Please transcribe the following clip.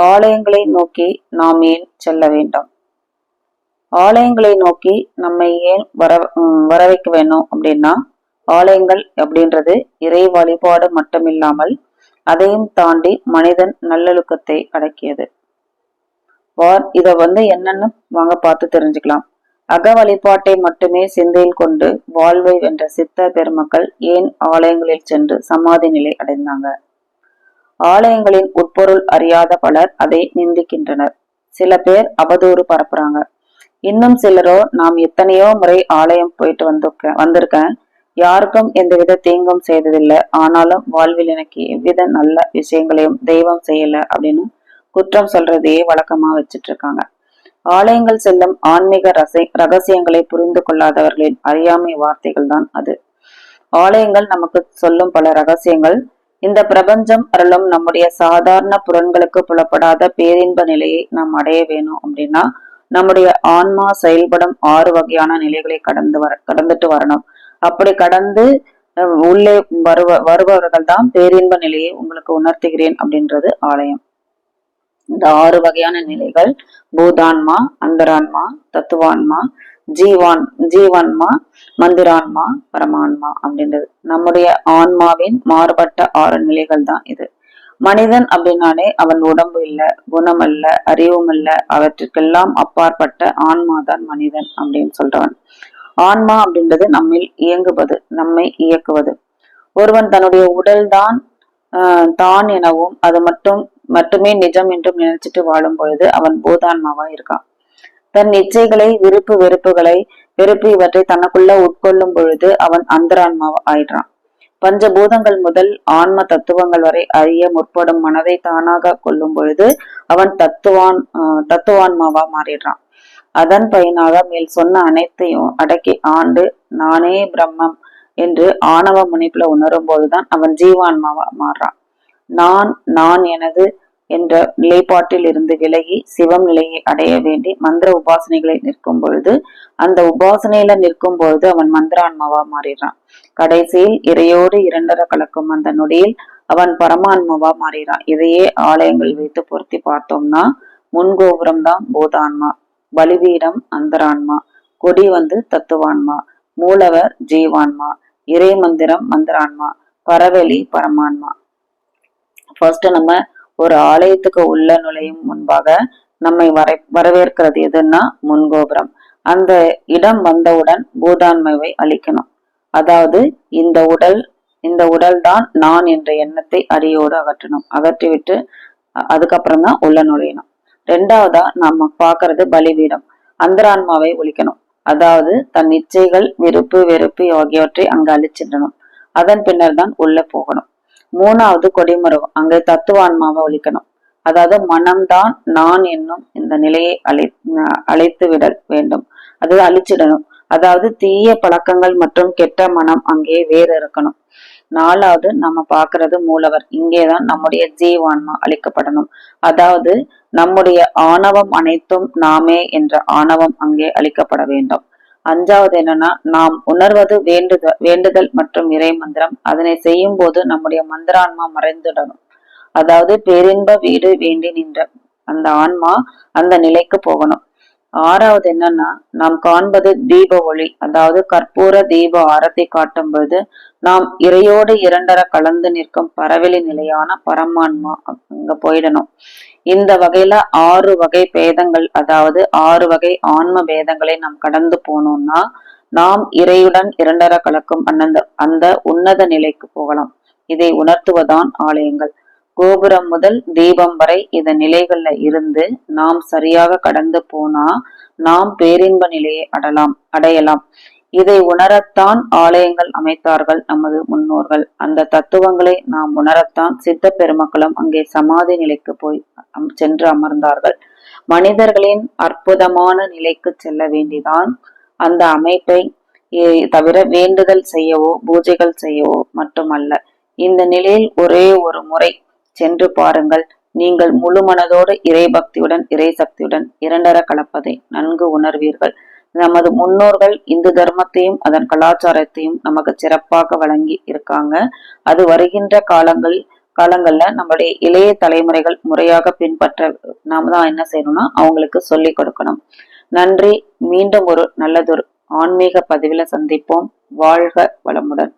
ஆலயங்களை நோக்கி நாம் ஏன் செல்ல வேண்டும்? ஆலயங்களை நோக்கி நம்மை ஏன் வர வர வைக்க வேணும் அப்படின்னா ஆலயங்கள் அப்படின்றது இறை வழிபாடு மட்டுமில்லாமல் அதையும் தாண்டி மனிதன் நல்லொழுக்கத்தை அடக்கியது. வா- இத வந்து என்னன்னு வாங்க பார்த்து தெரிஞ்சுக்கலாம். அக வழிபாட்டை மட்டுமே சிந்தையில் கொண்டு வாழ்வை வென்ற சித்த பெருமக்கள் ஏன் ஆலயங்களில் சென்று சமாதி நிலை அடைந்தாங்க? ஆலயங்களின் உட்பொருள் அறியாத பலர் அதை நிந்திக்கின்றனர். சில பேர் அவதூறு பரப்புறாங்க. இன்னும் சிலரோ நாம் எத்தனையோ முறை ஆலயம் போயிட்டு வந்திருக்கேன் வந்திருக்கேன். யாருக்கும் எந்தவித தீங்கும் செய்ததில்லை. ஆனாலும் வாழ்வில் எனக்கு எவ்வித நல்ல விஷயங்களையும் தெய்வம் செய்யல அப்படின்னு குற்றம் சொல்றதையே வழக்கமா வச்சிட்டு இருக்காங்க ஆலயங்கள் செல்லும் ஆன்மீக ரசை ரகசியங்களை புரிந்து கொள்ளாதவர்களின் அறியாமை வார்த்தைகள் தான் அது. ஆலயங்கள் நமக்கு சொல்லும் பல ரகசியங்கள் இந்த பிரபஞ்சம் அருளும் நம்முடைய சாதாரண புலன்களுக்கு புலப்படாத பேரின்ப நிலையை நாம் அடைய வேணும் அப்படின்னா நம்முடைய ஆன்மா செயல்படும் ஆறு வகையான நிலைகளை கடந்து வர கடந்துட்டு வரணும். அப்படி கடந்து உள்ளே வருவ வருபவர்கள் தான் பேரின்ப நிலையை உங்களுக்கு உணர்த்துகிறேன் அப்படின்றது ஆலயம். இந்த ஆறு வகையான நிலைகள் பூதான்மா அந்தரான்மா தத்துவான்மா ஜீவான் ஜீவான்மா மந்திரான்மா பரமான்மா அப்படின்றது. நம்முடைய ஆன்மாவின் மாறுபட்ட ஆறு நிலைகள் தான் இது. மனிதன் அப்படின்னாலே அவன் உடம்பு இல்ல குணம் அல்ல அறிவும் அல்ல அவற்றுக்கெல்லாம் அப்பாற்பட்ட ஆன்மா தான் மனிதன் அப்படின்னு சொல்றவன். ஆன்மா அப்படின்றது நம்மில் இயங்குவது நம்மை இயக்குவது. ஒருவன் தன்னுடைய உடல் தான் தான் எனவும் அது மட்டும் மட்டுமே நிஜம் என்றும் நினைச்சிட்டு வாழும் பொழுது அவன் பூதான்மாவா இருக்கான். தன் இச்சைகளை விருப்பு வெறுப்புகளை வெறுப்பு இவற்றை தனக்குள்ள உட்கொள்ளும் பொழுது அவன் அந்தரான்மாவா ஆயிடுறான். பஞ்சபூதங்கள் முதல் ஆன்ம தத்துவங்கள் வரை அறிய முற்படும் மனதை தானாக கொள்ளும் பொழுது அவன் தத்துவான் தத்துவான்மாவா மாறிடுறான். அதன் பயனாக மேல் சொன்ன அனைத்தையும் அடக்கி ஆண்டு நானே பிரம்மம் என்று ஆணவ முனைப்புல உணரும் போதுதான் அவன் ஜீவான்மாவா மாறுறான். நான் நான் எனது என்ற நிலைப்பாட்டில் இருந்து விலகி சிவம் நிலையை அடைய வேண்டி மந்திர உபாசனைகளை நிற்கும் பொழுது அந்த உபாசனையில நிற்கும் பொழுது அவன் மந்திரான்மாவா மாறிடுறான். கடைசியில் இறையோடு இரண்டர கலக்கும் அந்த நொடியில் அவன் பரமான்மாவா மாறிறான் இதையே ஆலயங்கள் வைத்து பொருத்தி பார்த்தோம்னா முன்கோபுரம் தான் போதான்மா பலிபீடம் அந்தரான்மா கொடி வந்து தத்துவான்மா மூலவர் ஜீவான்மா இறை மந்திரம் மந்திரான்மா பரவெளி பரமான்மா. ஃபர்ஸ்ட் நம்ம ஒரு ஆலயத்துக்கு உள்ள நுழையும் முன்பாக நம்மை வரை வரவேற்கிறது எதுன்னா முன்கோபுரம். அந்த இடம் வந்தவுடன் பூதான்மைவை அழிக்கணும் அதாவது இந்த உடல் இந்த உடல் தான் நான் என்ற எண்ணத்தை அடியோடு அகற்றணும். அகற்றிவிட்டு அ- அதுக்கப்புறம் தான் உள்ள நுழையணும். ரெண்டாவதா நம்ம பார்க்கறது பலிபீடம். அந்தரான்மாவை ஒழிக்கணும். அதாவது தன் இச்சைகள் விருப்பு வெறுப்பு ஆகியவற்றை அங்கு அழிச்சிடணும். அதன் பின்னர் தான் உள்ள போகணும். மூணாவது கொடிமரம் அங்கே தத்துவான்மாவை ஒழிக்கணும். அதாவது மனம்தான் நான் என்னும் இந்த நிலையை அழை அழைத்து விட வேண்டும். அது அழிச்சிடணும். அதாவது தீய பழக்கங்கள் மற்றும் கெட்ட மனம் அங்கே வேறு இருக்கணும். நாலாவது நம்ம பாக்குறது மூலவர். இங்கேதான் நம்முடைய ஜீவான்மா அழிக்கப்படணும். அதாவது நம்முடைய ஆணவம் அனைத்தும் நாமே என்ற ஆணவம் அங்கே அழிக்கப்பட வேண்டும். அஞ்சாவது என்னன்னா நாம் உணர்வது வேண்டுதல் வேண்டுதல் மற்றும் இறை மந்திரம். அதனை செய்யும் போது நம்முடைய மந்திரான்மா மறைந்துடணும். அதாவது பேரின்ப வீடு வேண்டி நின்ற அந்த ஆன்மா அந்த நிலைக்கு போகணும். ஆறாவது என்னன்னா நாம் காண்பது தீப ஒளி. அதாவது கற்பூர தீப ஆரத்தை காட்டும் பொழுது நாம் இறையோடு இரண்டர கலந்து நிற்கும் பரவெளி நிலையான பரமான்மா அங்க போயிடணும். இந்த வகையில ஆறு வகை பேதங்கள் அதாவது ஆறு வகை ஆன்ம பேதங்களை நாம் கடந்து போனோம்னா நாம் இறையுடன் இரண்டர கலக்கும் அந்த அந்த உன்னத நிலைக்கு போகலாம். இதை உணர்த்துவதான் ஆலயங்கள். கோபுரம் முதல் தீபம் வரை இந்த நிலைகள்ல இருந்து நாம் சரியாக கடந்து போனா நாம் பேரின்ப நிலையை அடலாம் அடையலாம். இதை உணரத்தான் ஆலயங்கள் அமைத்தார்கள் நமது முன்னோர்கள். அந்த தத்துவங்களை நாம் உணரத்தான் சித்த பெருமக்களும் அங்கே சமாதி நிலைக்கு போய் சென்று அமர்ந்தார்கள். மனிதர்களின் அற்புதமான நிலைக்கு செல்ல வேண்டிதான் அந்த அமைப்பை தவிர வேண்டுதல் செய்யவோ பூஜைகள் செய்யவோ மட்டுமல்ல. இந்த நிலையில் ஒரே ஒரு முறை சென்று பாருங்கள். நீங்கள் முழு மனதோடு இறை பக்தியுடன் இறை சக்தியுடன் இரண்டர கலப்பதை நன்கு உணர்வீர்கள். நமது முன்னோர்கள் இந்து தர்மத்தையும் அதன் கலாச்சாரத்தையும் நமக்கு சிறப்பாக வழங்கி இருக்காங்க. அது வருகின்ற காலங்கள் காலங்கள்ல நம்மளுடைய இளைய தலைமுறைகள் முறையாக பின்பற்ற நாம தான் என்ன செய்யணும்னா அவங்களுக்கு சொல்லி கொடுக்கணும். நன்றி. மீண்டும் ஒரு நல்லதொரு ஆன்மீக பதிவில் சந்திப்போம். வாழ்க வளமுடன்.